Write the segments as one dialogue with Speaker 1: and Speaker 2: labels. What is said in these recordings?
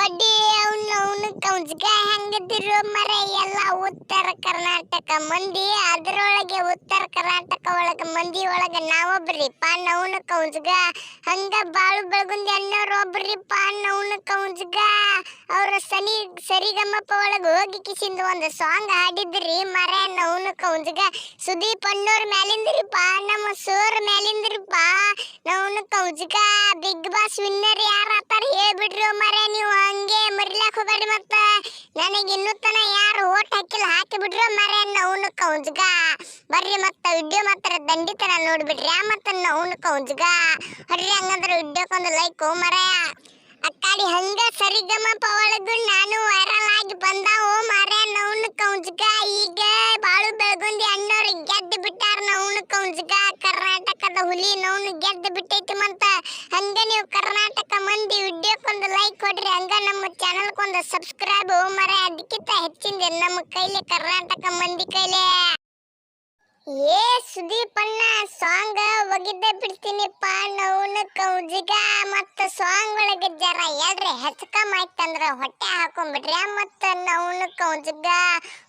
Speaker 1: ಒಡ್ಡಿ, ಅವ್ನ, ಅವನು ಕೌನ್ಸ್ಗ ಹೆಂಗದಿರು ಮರ? ಎಲ್ಲ ಉತ್ತರ ಕರ್ನಾಟಕ ಮಂದಿ. ಅದರೊಳಗೆ ಉತ್ತರ ಕರ್ನಾಟಕ ಒಳಗೆ ಮಂದಿ ಒಳಗೆ ನಾವೊಬ್ರಿಪ್ಪ? ನವನ ಕೌಂಜ್ಗ ಹಂಗ ಬಾಳು ಬೆಳಗುಂದಿ ಅನ್ನೋರು ಒಬ್ರಿಪ್ಪ ನವನ ಕೌನ್ಸ್ಗ? ಅವ್ರ ಸನಿ ಸರಿಗಮ್ಮಪ್ಪ ಒಳಗೆ ಹೋಗಿ ಕಿಸಿಂದ ಒಂದು ಸಾಂಗ್ ಹಾಡಿದ್ರಿ ಮರ ನವನ ಕೌನ್ಸ್ಗ. ಸುದೀಪ್ ಅನ್ನೋರ್ ಮ್ಯಾಲಿಂದ್ರಿಪ್ಪ, ನಮ್ಮ ಸೋರ್ ಮ್ಯಾಲಿಂದ್ರಿಪ್ಪ ನವನ ಕೌನ್ಸ್ಗ. ಬಿಗ್ ಬಾಸ್ ವಿನ್ನರ್ ಯಾರಾತಾರ ಹೇಳ್ಬಿಡ್ರಿ ಮರ? ಹೋಗ್ಬೇಡಿ ಮತ್ತ. ನನಗೆ ಇನ್ನೂ ತನ ಯಾರು ಓಟ್ ಹಾಕಿಲ್ಲ, ಹಾಕಿ ಬಿಡ್ರಿ ಮರ ನವ್ನ ಕೌಂಜ್ಗ. ಬರ್ರಿ ಮತ್ತ ವಿಡಿಯೋ ಮಾತ್ರ ದಂಡಿತನ ನೋಡ್ಬಿಡ್ರಿ ಮತ್ತ ನವ್ನ ಕೌಂಜ್ಗ. ಹೊಡ್ರಿ ಹಂಗಂದ್ರೆ ವಿಡಿಯೋಕ್ಕೊಂದು ಲೈಕ್ ಮರ. ಅಕ್ಕಾಡಿ ಹಂಗ ಸರಿಗಮ ಒಳಗು ನಾನು ವೈರಲ್ ಆಗಿ ಬಂದಾವು ಮರೆಯನ್ನ ಅವನು ಕೌನ್ಸ್ಗ ಹುಲಿ ನೋವು ಗೆದ್ದು ಬಿಟ್ಟೈತಿ ಮತ್ತ ಹಂಗ ನೀವು ಕರ್ನಾಟಕ ಮಂದಿ ವಿಡಿಯೋಕ್ಕೊಂದು ಲೈಕ್ ಕೊಡ್ರಿ. ಹಂಗ ನಮ್ಮ ಚಾನಲ್ಗೊಂದು ಸಬ್ಸ್ಕ್ರೈಬ್ ಮರ ಅದಕ್ಕಿಂತ ಹೆಚ್ಚಿಂದ ನಮ್ಮ ಕೈಲಿ ಕರ್ನಾಟಕ ಮಂದಿ ಕೈಲಿ. ಏ ಸುದೀಪ್ ಅಣ್ಣ ಸಾಂಗ್ ಒಗಿದ್ದೆ ಬಿಡ್ತೀನಿಪ್ಪ. ನವ್ನ ಕೌಜಿಗ ಮತ್ತ ಸಾಂಗ್ ಒಳಗೆ ಜರ ಹೇಳ್ರಿ ಹೆಚ್ಕಮ್ ಆಯ್ತಂದ್ರ ಹೊಟ್ಟೆ ಹಾಕೊಂಬಿಡ್ರಿ. ಮತ್ತ ನವ್ನ ಕೌಜಿಗ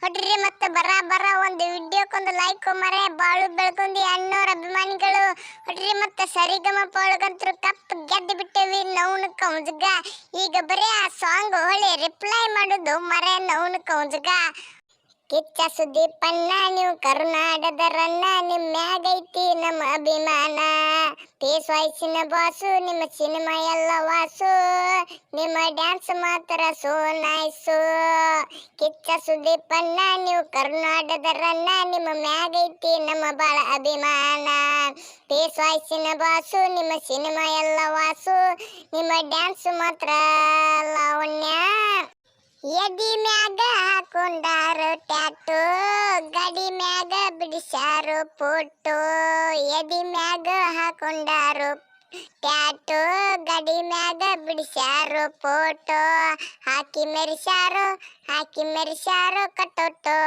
Speaker 1: ಹೊಡ್ರಿ ಮತ್ತ ಬರ ಬರ ಒಂದು ವಿಡಿಯೋಕ್ಕೊಂದು ಲೈಕ್ ಮರೆ ಬಾಳು ಬೆಳ್ಕೊಂಡಿ ಅಣ್ಣವ್ರ ಅಭಿಮಾನಿಗಳು ಹೊಡ್ರಿ ಮತ್ತ ಸರಿಗಮ ಒಳಗಂತ್ರು ಕಪ್ ಗೆದ್ದು ಬಿಟ್ಟೇವಿ ನವ್ನ ಕೌಜಿಗ. ಈಗ ಬರೀ ಆ ಸಾಂಗ್ ಹೊಳಿ ರಿಪ್ಲೈ ಮಾಡೋದು ಮರೆ ನವ್ನ ಕೌಜಿಗ. ಕಿಚ್ಚ ಸುದೀಪನ್ನ ನೀವು ಕರುನಾಡದ ರನ್ನ ನಿಮ್ಮ್ಯಾಗೈತಿ ನಮ್ಮ ಅಭಿಮಾನ. ಪೇಸ್ ವಾಯ್ಸಿನ ಬಾಸು, ನಿಮ್ಮ ಸಿನಿಮಾ ಎಲ್ಲ ವಾಸು. ನಿಮ್ಮ ಡ್ಯಾನ್ಸ್ ಮಾತ್ರ ಸೋ ನಾಯ್ಸು ಕಿಚ್ಚ ಸುದೀಪನ್ನ ನೀವು ಕರುನಾಡದ ರನ್ನ ನಿಮ್ಮ ಮ್ಯಾಗೈತಿ ನಮ್ಮ ಬಾಳ ಅಭಿಮಾನ. ಪೇಸ್ ವಾಯ್ಸಿನ ಬಾಸು, ನಿಮ್ಮ ಸಿನಿಮಾ ಎಲ್ಲ ವಾಸು. ನಿಮ್ಮ ಡ್ಯಾನ್ಸ್ ಮಾತ್ರ ಲಾವಣ್ಯ. ಎದಿ ಮ್ಯಾಗ ಹಾಕೊಂಡಾರು ಟ್ಯಾಟು, ಗಡಿ ಮ್ಯಾಗ ಬಿಡಿಸ್ಯಾರು ಫೋಟೋ ಎದಿ ಮ್ಯಾಗ ಹಾಕೊಂಡಾರು ಟ್ಯಾಟು, ಗಡಿ ಮ್ಯಾಗ ಬಿಡಿಸ್ಯಾರು ಫೋಟೋ ಹಾಕಿ ಮೆರಿಸ್ಯಾರು ಹಾಕಿ ಮೆರಿಸ್ಯಾರು ಕಟ್ಟೋಟೋ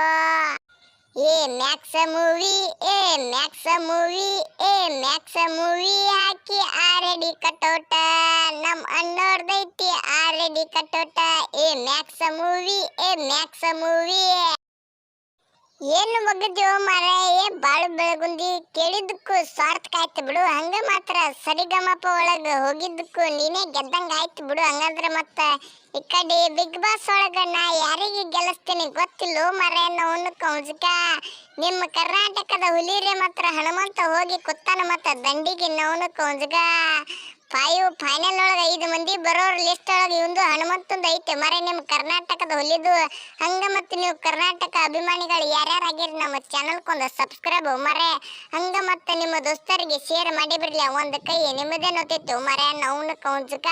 Speaker 1: ಏ ಮ್ಯಾಕ್ಸ ಮೂವಿ, ಏ ಮ್ಯಾಕ್ಸ ಮೂವಿ, ಏ ಮ್ಯಾಕ್ಸ ಮೂವಿ ಹಾಕಿ ಆರೆಡಿ ಕಟ್ಟೋಟ. ನಮ್ ಅಣ್ಣೋರ್ದೈತಿ ಆರೆಡಿ ಕಟ್ಟೋಟ, ಏ ಮ್ಯಾಕ್ಸ ಮೂವಿ ಏ ಮ್ಯಾಕ್ಸ ಮೂವಿ ಏನು ಮಾರ ಏ ಬಾಳು ಬೆಳಗುಂದಿ ಕೇಳಿದ್ದಕ್ಕೂ ಸ್ವಾರ್ಥಕ ಆಯ್ತು ಬಿಡು. ಹಂಗ ಮಾತ್ರ ಸರಿಗಮಪ ಒಳಗ ಹೋಗಿದ್ದಕ್ಕೂ ನೀನೇ ಗೆದ್ದಂಗ ಆಯ್ತು ಬಿಡು. ಹಂಗಂದ್ರ ಮತ್ತ ಈ ಕಡೆ ಬಿಗ್ ಬಾಸ್ ಒಳಗ ನಾ ಯಾರಿಗೆ ಗೆಲ್ಲಿಸ್ತೀನಿ ಗೊತ್ತಿಲ್ಲೋ ಮರ ನೋನು ಕೌನ್ಸ್ಕ. ನಿಮ್ಮ ಕರ್ನಾಟಕದ ಹುಲಿರೆ ಮಾತ್ರ ಹನುಮಂತ ಹೋಗಿ ಕುತ್ತಾನ ಮತ್ತ ದಂಡಿಗೆ ನೋನು ಕೌನ್ಸ್ಗ ಫೈವ್ ಫೈನಲ್ ಒಳಗೆ ಐದು ಮಂದಿ ಬರೋರ್ ಲಿಸ್ಟ್ ಒಳಗೆ ಇವಂದು ಹನುಮಂತಂದು ಐತೆ. ಮರೆ ನಿಮ್ಮ ಕರ್ನಾಟಕದ ಹೊಲಿದು ಹಂಗ ಮತ್ತೆ ನೀವು ಕರ್ನಾಟಕ ಅಭಿಮಾನಿಗಳು ಯಾರ್ಯಾರು ಆಗಿರಿ ನಮ್ಮ ಚಾನಲ್ಗೊಂದು ಸಬ್ಸ್ಕ್ರೈಬ್ ಮರೆ ಹಂಗ ಮತ್ತೆ ನಿಮ್ಮ ದೋಸ್ತರಿಗೆ ಶೇರ್ ಮಾಡಿ ಬಿಡ್ಲಿ. ಒಂದು ಕೈ ನಿಮ್ಮದೇ ನೋತಿತ್ತು ಮರೆ ನೌನ ಕೌನ್ಸ್ಕ